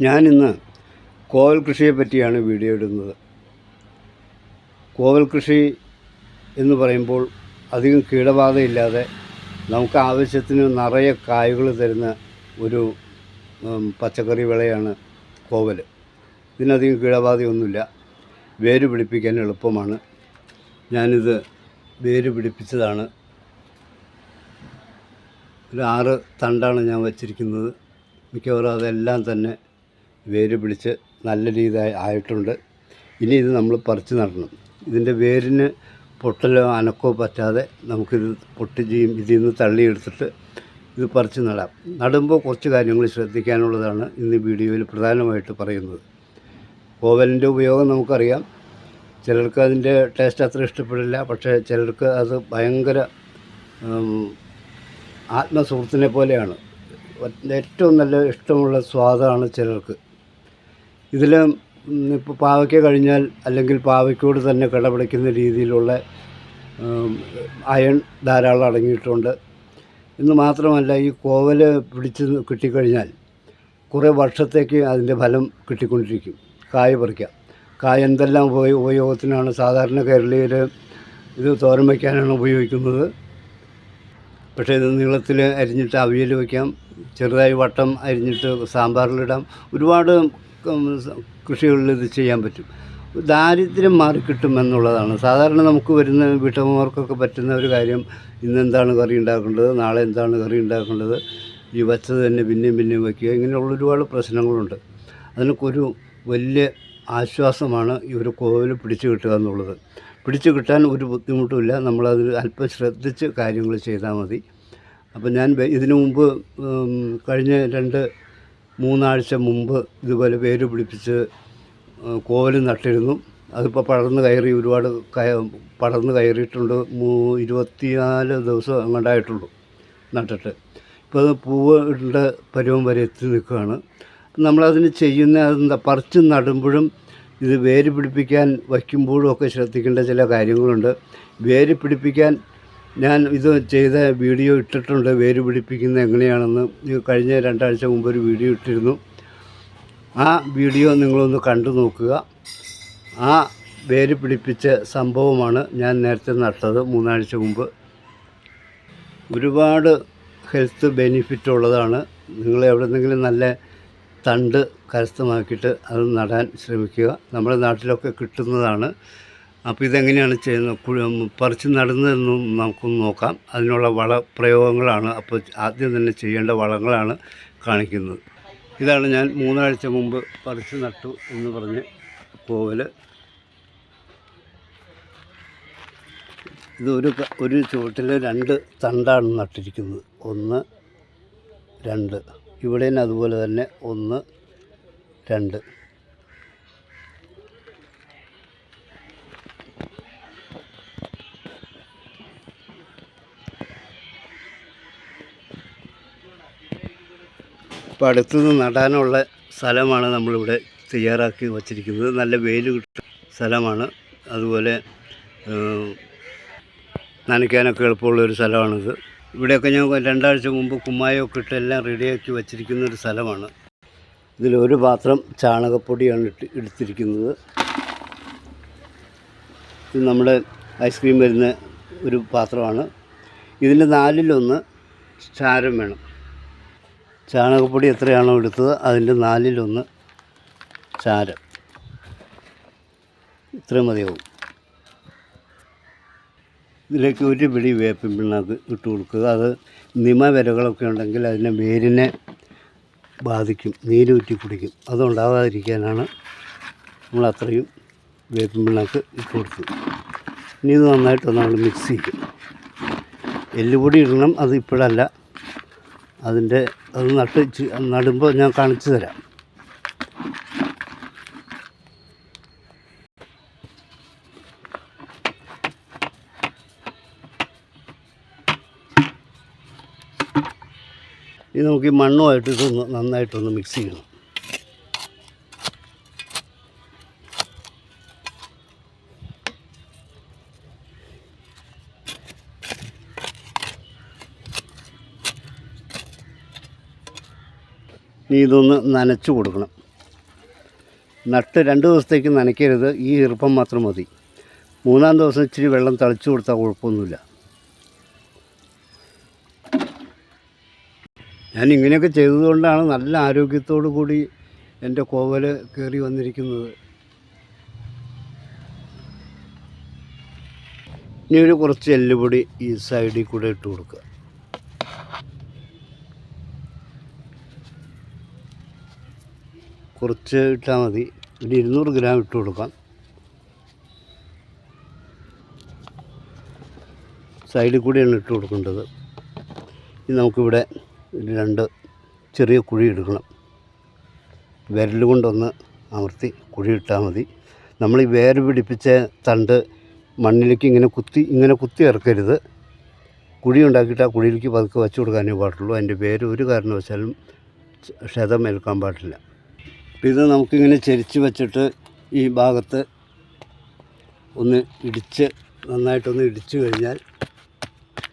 ഞാനിന്ന് കോവൽ കൃഷിയെ പറ്റിയാണ് വീഡിയോ ഇടുന്നത്. കോവൽ കൃഷി എന്ന് പറയുമ്പോൾ അധികം കീടബാധയില്ലാതെ നമുക്ക് ആവശ്യത്തിന് നിറയെ കായ്കൾ തരുന്ന ഒരു പച്ചക്കറി വിളയാണ് കോവൽ. ഇതിനധികം കീടബാധയൊന്നുമില്ല. വേര് പിടിപ്പിക്കാൻ എളുപ്പമാണ്. ഞാനിത് വേര് പിടിപ്പിച്ചതാണ്. ഒരു ആറ് തണ്ടാണ് ഞാൻ വച്ചിരിക്കുന്നത്. മിക്കവാറും അതെല്ലാം തന്നെ വേര് പിടിച്ച് നല്ല രീതിയിൽ ആയിട്ടുണ്ട്. ഇനി ഇത് നമ്മൾ പറിച്ച് നടണം. ഇതിന്റെ വേരിന് പൊട്ടലോ അനക്കോ പറ്റാതെ നമുക്കിത് പൊട്ടിച്ചിയും ഇതിൽ നിന്ന് തള്ളിയെടുത്തിട്ട് ഇത് പറിച്ച് നടാം. നടുമ്പോൾ കുറച്ച് കാര്യങ്ങൾ ശ്രദ്ധിക്കാനുള്ളതാണ് ഇന്ന് വീഡിയോയിൽ പ്രധാനമായിട്ട് പറയുന്നത്. ഓവലിന്റെ ഉപയോഗം നമുക്കറിയാം. ചിലർക്ക് അതിന്റെ ടേസ്റ്റ് അത്ര ഇഷ്ടപ്പെടില്ല. പക്ഷേ ചിലർക്ക് അത് ഭയങ്കര ആത്മസുഹൃത്തിനെ പോലെയാണ്. ഏറ്റവും നല്ല ഇഷ്ടമുള്ള സ്വാദാണ് ചിലർക്ക്. ഇതിൽ ഇപ്പോൾ പാവയ്ക്ക കഴിഞ്ഞാൽ അല്ലെങ്കിൽ പാവയ്ക്കോട് തന്നെ കിടപിടിക്കുന്ന രീതിയിലുള്ള അയൺ ധാരാളം അടങ്ങിയിട്ടുണ്ട്. എന്ന് മാത്രമല്ല ഈ കോവൽ പിടിച്ച് കിട്ടിക്കഴിഞ്ഞാൽ കുറേ വർഷത്തേക്ക് അതിന്റെ ഫലം കിട്ടിക്കൊണ്ടിരിക്കും കായ പറിക്കാം. കായ എന്തെല്ലാം ഉപയോഗ ഉപയോഗത്തിനാണ് സാധാരണ കേരളീയർ ഇത് തോരൻ വയ്ക്കാനാണ് ഉപയോഗിക്കുന്നത്. പക്ഷേ ഇത് നീളത്തിൽ അരിഞ്ഞിട്ട് അവിയൽ വയ്ക്കാം ചെറുതായി വട്ടം അരിഞ്ഞിട്ട് സാമ്പാറിലിടാം. ഒരുപാട് കൃഷികളിൽ ഇത് ചെയ്യാൻ പറ്റും. ദാരിദ്ര്യം മാറിക്കിട്ടും എന്നുള്ളതാണ്. സാധാരണ നമുക്ക് വരുന്ന വീട്ടമ്മമാർക്കൊക്കെ പറ്റുന്ന ഒരു കാര്യം ഇന്നെന്താണ് കറി ഉണ്ടാക്കേണ്ടത് നാളെ എന്താണ് കറി ഉണ്ടാക്കേണ്ടത് ഈ വച്ചത് തന്നെ പിന്നെയും പിന്നെയും വയ്ക്കുക ഇങ്ങനെയുള്ള ഒരുപാട് പ്രശ്നങ്ങളുണ്ട്. അതിനൊക്കെ വലിയ ആശ്വാസമാണ് ഈ ഒരു കോവിൽ പിടിച്ചു കിട്ടുക എന്നുള്ളത്. പിടിച്ചു കിട്ടാൻ ഒരു ബുദ്ധിമുട്ടുമില്ല. നമ്മളതിൽ അല്പം ശ്രദ്ധിച്ച് കാര്യങ്ങൾ ചെയ്താൽ മതി. അപ്പം ഞാൻ ഇതിനു മുമ്പ് കഴിഞ്ഞ രണ്ട് മൂന്നാഴ്ച മുമ്പ് ഇതുപോലെ വേര് പിടിപ്പിച്ച് കോവൽ നട്ടിരുന്നു. അതിപ്പോൾ പടർന്ന് കയറി ഒരുപാട് പടർന്ന് കയറിയിട്ടുണ്ട്. മൂ ഇരുപത്തിനാല് ദിവസം അങ്ങോട്ടായിട്ടുള്ളൂ നട്ടിട്ട്. ഇപ്പോൾ അത് പൂവ് പരുവം വരെ എത്തി നിൽക്കുകയാണ്. നമ്മളതിന് ചെയ്യുന്ന അതെന്താ പറിച്ച് നടുമ്പോഴും ഇത് വേര് പിടിപ്പിക്കാൻ വയ്ക്കുമ്പോഴും ഒക്കെ ശ്രദ്ധിക്കേണ്ട ചില കാര്യങ്ങളുണ്ട്. വേര് പിടിപ്പിക്കാൻ ഞാൻ ഇത് ചെയ്ത വീഡിയോ ഇട്ടിട്ടുണ്ട് വേര് പിടിപ്പിക്കുന്നത് എങ്ങനെയാണെന്ന്. കഴിഞ്ഞ രണ്ടാഴ്ച മുമ്പ് ഒരു വീഡിയോ ഇട്ടിരുന്നു. ആ വീഡിയോ നിങ്ങളൊന്ന് കണ്ടു നോക്കുക. ആ വേര് പിടിപ്പിച്ച സംഭവമാണ് ഞാൻ നേരത്തെ നട്ടത് മൂന്നാഴ്ച മുമ്പ്. ഒരുപാട് ഹെൽത്ത് ബെനിഫിറ്റ് ഉള്ളതാണ്. നിങ്ങൾ എവിടെന്നെങ്കിലും നല്ല തണ്ട് കരസ്ഥമാക്കിയിട്ട് അത് നടാൻ ശ്രമിക്കുക. നമ്മുടെ നാട്ടിലൊക്കെ കിട്ടുന്നതാണ്. അപ്പോൾ ഇതെങ്ങനെയാണ് ചെയ്യുന്നത്? പറിച്ചു നടുന്നതെന്നും നമുക്കൊന്ന് നോക്കാം. അതിനുള്ള വള പ്രയോഗങ്ങളാണ് അപ്പോൾ ആദ്യം തന്നെ ചെയ്യേണ്ട വളങ്ങളാണ് കാണിക്കുന്നത്. ഇതാണ് ഞാൻ മൂന്നാഴ്ച മുമ്പ് പറിച്ച് നട്ടു എന്ന് പറഞ്ഞ് കോവൽ ഇത് ഒരു ഒരു ചുവട്ടിൽ രണ്ട് തണ്ടാണ് നട്ടിരിക്കുന്നത്. ഒന്ന് രണ്ട്. ഇവിടെയും അതുപോലെ തന്നെ ഒന്ന് രണ്ട്. ഇപ്പോൾ അടുത്തുനിന്ന് നടാനുള്ള സ്ഥലമാണ് നമ്മളിവിടെ തയ്യാറാക്കി വച്ചിരിക്കുന്നത്. നല്ല വെയിൽ കിട്ടുന്ന സ്ഥലമാണ്. അതുപോലെ നനയ്ക്കാനൊക്കെ എളുപ്പമുള്ള ഒരു സ്ഥലമാണിത്. ഇവിടെയൊക്കെ ഞാൻ രണ്ടാഴ്ച മുമ്പ് കുമ്മായമൊക്കെ ഇട്ട് എല്ലാം റെഡിയാക്കി വച്ചിരിക്കുന്ന ഒരു സ്ഥലമാണ് ഇതിലൊരു പാത്രം ചാണകപ്പൊടിയാണ് ഇട്ട് എടുത്തിരിക്കുന്നത്. ഇത് നമ്മുടെ ഐസ്ക്രീം വരുന്ന ഒരു പാത്രമാണ്. ഇതിന്റെ നാലിലൊന്ന് ചാരം വേണം. ചാണകപ്പൊടി എത്രയാണോ എടുത്തത് അതിന്റെ നാലിലൊന്ന് ചാരം. ഇത്രയും മതിയാവും. ഇതിലേക്ക് ഒരു പിടി വേപ്പിൻ പിണ്ണാക്ക് ഇട്ട് കൊടുക്കുക. അത് നിമ വിരകളൊക്കെ ഉണ്ടെങ്കിൽ അതിന്റെ വേരിനെ ബാധിക്കും നീരൂറ്റി കുടിക്കും. അതുണ്ടാകാതിരിക്കാനാണ് നമ്മൾ അത്രയും വേപ്പിൻ പിണ്ണാക്ക് ഇട്ട് കൊടുത്തത്. ഇനി ഇത് നന്നായിട്ട് നമ്മൾ മിക്സ് ചെയ്യും. എല്ലുപൊടി ഇടണം അത് ഇപ്പോഴല്ല. അതിന്റെ അത് നട്ട് നടുമ്പോൾ ഞാൻ കാണിച്ചു തരാം. ഇനി നമുക്ക് ഈ മണ്ണുമായിട്ട് ഇതൊന്ന് നന്നായിട്ടൊന്ന് മിക്സ് ചെയ്യണം. ഇനി ഇതൊന്ന് നനച്ച് കൊടുക്കണം. നട്ട് രണ്ട് ദിവസത്തേക്ക് നനയ്ക്കരുത്. ഈ ഈർപ്പം മാത്രം മതി. മൂന്നാം ദിവസം ഇച്ചിരി വെള്ളം തളിച്ചു കൊടുത്താൽ കുഴപ്പമൊന്നുമില്ല. ഞാൻ ഇങ്ങനെയൊക്കെ ചെയ്തതുകൊണ്ടാണ് നല്ല ആരോഗ്യത്തോടു കൂടി എന്റെ കോവൽ കയറി വന്നിരിക്കുന്നത്. ഇനി ഒരു കുറച്ച് എല്ലുപൊടി ഈ സൈഡിൽ കൂടെ ഇട്ട് കൊടുക്കുക. കുറച്ച് ഇട്ടാൽ മതി. ഒരു ഇരുന്നൂറ് ഗ്രാം ഇട്ട് കൊടുക്കാം. സൈഡിൽ കൂടിയാണ് ഇട്ട് കൊടുക്കേണ്ടത്. ഇനി നമുക്കിവിടെ രണ്ട് ചെറിയ കുഴി എടുക്കണം. വിരൽ കൊണ്ടൊന്ന് അമർത്തി കുഴി ഇട്ടാൽ മതി. നമ്മൾ ഈ വേര് പിടിപ്പിച്ച തണ്ട് മണ്ണിലേക്ക് ഇങ്ങനെ കുത്തി ഇങ്ങനെ കുത്തി ഇറക്കരുത്. കുഴി ഉണ്ടാക്കിയിട്ട് ആ കുഴിയിലേക്ക് പതുക്കെ വെച്ച് കൊടുക്കാനേ പാടുള്ളൂ. അതിന്റെ വേര് ഒരു കാരണവശാലും ക്ഷതം ക്ഷതമേൽക്കാൻ പാടില്ല. ഇത് നമുക്കിങ്ങനെ ചെരിച്ച് വെച്ചിട്ട് ഈ ഭാഗത്ത് ഒന്ന് ഇടിച്ച് നന്നായിട്ടൊന്ന് ഇടിച്ചു കഴിഞ്ഞാൽ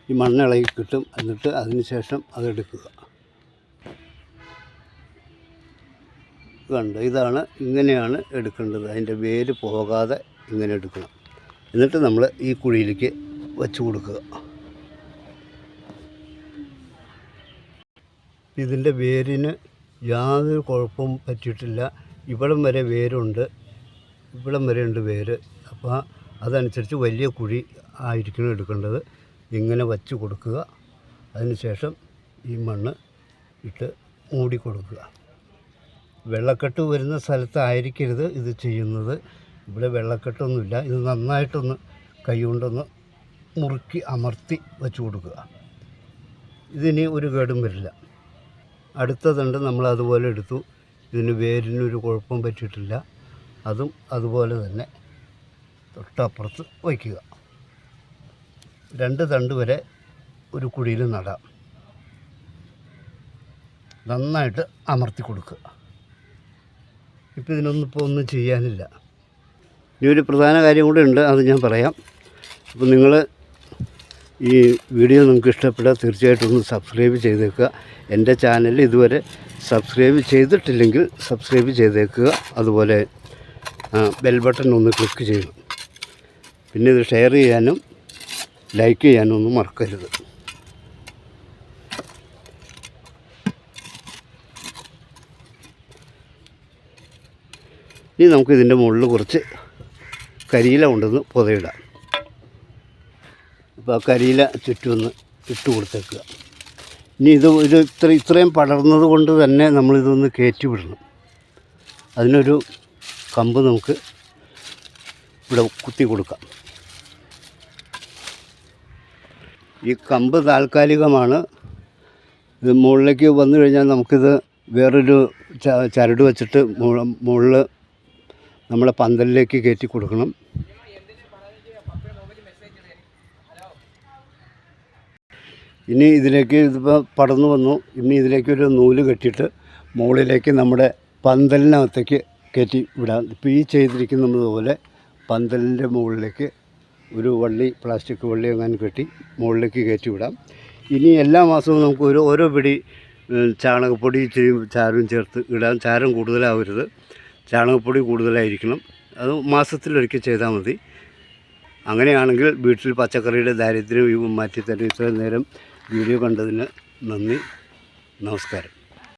ഈ മണ്ണ് ഇളകി കിട്ടും. എന്നിട്ട് അതിന് ശേഷം അതെടുക്കുക. കണ്ട്? ഇതാണ് ഇങ്ങനെയാണ് എടുക്കേണ്ടത്. അതിന്റെ വേര് പോകാതെ ഇങ്ങനെ എടുക്കണം. എന്നിട്ട് നമ്മൾ ഈ കുഴിയിലേക്ക് വച്ച് കൊടുക്കുക. ഇതിന്റെ വേരിന് യാതൊരു കുഴപ്പവും പറ്റിയിട്ടില്ല. ഇവിടം വരെ വേരുണ്ട്. ഇവിടം വരെ ഉണ്ട് വേര്. അപ്പോൾ അതനുസരിച്ച് വലിയ കുഴി ആയിരിക്കണം എടുക്കേണ്ടത്. ഇങ്ങനെ വച്ച് കൊടുക്കുക. അതിനുശേഷം ഈ മണ്ണ് ഇട്ട് മൂടി കൊടുക്കുക. വെള്ളക്കെട്ട് വരുന്ന സ്ഥലത്തായിരിക്കരുത് ഇത് ചെയ്യുന്നത്. ഇവിടെ വെള്ളക്കെട്ടൊന്നുമില്ല. ഇത് നന്നായിട്ടൊന്ന് കൈ കൊണ്ടൊന്ന് മുറുക്കി അമർത്തി വെച്ച് കൊടുക്കുക. ഇതിന് ഒരു കേടും വരില്ല. അടുത്ത തണ്ട് നമ്മൾ അതുപോലെ എടുത്തു. ഇതിന് വേരിനൊരു കുഴപ്പം പറ്റിയിട്ടില്ല. അതും അതുപോലെ തന്നെ തൊട്ടപ്പുറത്ത് വയ്ക്കുക. രണ്ട് തണ്ട് വരെ ഒരു കുഴിയിൽ നടാം. നന്നായിട്ട് അമർത്തി കൊടുക്കുക. ഇപ്പം ഇതിനൊന്നും ഇപ്പോൾ ഒന്നും ചെയ്യാനില്ല. ഇനി ഒരു പ്രധാന കാര്യം കൂടെ ഉണ്ട് അത് ഞാൻ പറയാം. അപ്പോൾ നിങ്ങൾ ഈ വീഡിയോ നിങ്ങൾക്ക് ഇഷ്ടപ്പെട്ടാൽ തീർച്ചയായിട്ടും ഒന്ന് സബ്സ്ക്രൈബ് ചെയ്തേക്കുക. എന്റെ ചാനൽ ഇതുവരെ സബ്സ്ക്രൈബ് ചെയ്തിട്ടില്ലെങ്കിൽ സബ്സ്ക്രൈബ് ചെയ്തേക്കുക. അതുപോലെ ബെൽ ബട്ടൺ ഒന്ന് ക്ലിക്ക് ചെയ്യുക പിന്നെ ഇത് ഷെയർ ചെയ്യാനും ലൈക്ക് ചെയ്യാനും ഒന്നും മറക്കരുത്. ഇനി നമുക്ക് ഇതിന്റെ മുകളിൽ കുറച്ച് കരിയില കൊണ്ടുവന്ന് പുതയിടാം. അപ്പോൾ ആ കരിയില ചുറ്റുമെന്ന് ഇട്ട് കൊടുത്തേക്കുക. ഇനി ഇത് ഇത് ഇത്ര ഇത്രയും പടർന്നത് കൊണ്ട് തന്നെ നമ്മളിതൊന്ന് കയറ്റി വിടണം അതിനൊരു കമ്പ് നമുക്ക് ഇവിടെ കുത്തി കൊടുക്കാം. ഈ കമ്പ് താൽക്കാലികമാണ്. ഇത് മുകളിലേക്ക് വന്നു കഴിഞ്ഞാൽ നമുക്കിത് വേറൊരു ചരട് വെച്ചിട്ട് മുകളിൽ നമ്മളെ പന്തലിലേക്ക് കയറ്റി കൊടുക്കണം. ഇനി ഇതിലേക്ക് ഇതിപ്പോൾ പടർന്നു വന്നു. ഇനി ഇതിലേക്ക് ഒരു നൂൽ കെട്ടിയിട്ട് മുകളിലേക്ക് നമ്മുടെ പന്തലിനകത്തേക്ക് കയറ്റി വിടാം. ഇപ്പോൾ ഈ ചെയ്തിരിക്കുന്നത് പോലെ പന്തലിന്റെ മുകളിലേക്ക് ഒരു വള്ളി പ്ലാസ്റ്റിക് വള്ളി അങ്ങനെ കെട്ടി മുകളിലേക്ക് കയറ്റി വിടാം. ഇനി എല്ലാ മാസവും നമുക്ക് ഒരു ഓരോ പിടി ചാണകപ്പൊടി ഇച്ചിരി ചാരവും ചേർത്ത് ഇടാം. ചാരം കൂടുതലാവരുത്. ചാണകപ്പൊടി കൂടുതലായിരിക്കണം. അത് മാസത്തിലൊരിക്കൽ ചെയ്താൽ മതി. അങ്ങനെയാണെങ്കിൽ വീട്ടിൽ പച്ചക്കറിയുടെ ദാരിദ്ര്യം മാറ്റി തന്നെ ഇത്രയും നേരം വീഡിയോ കണ്ടതിന് നന്ദി നമസ്കാരം.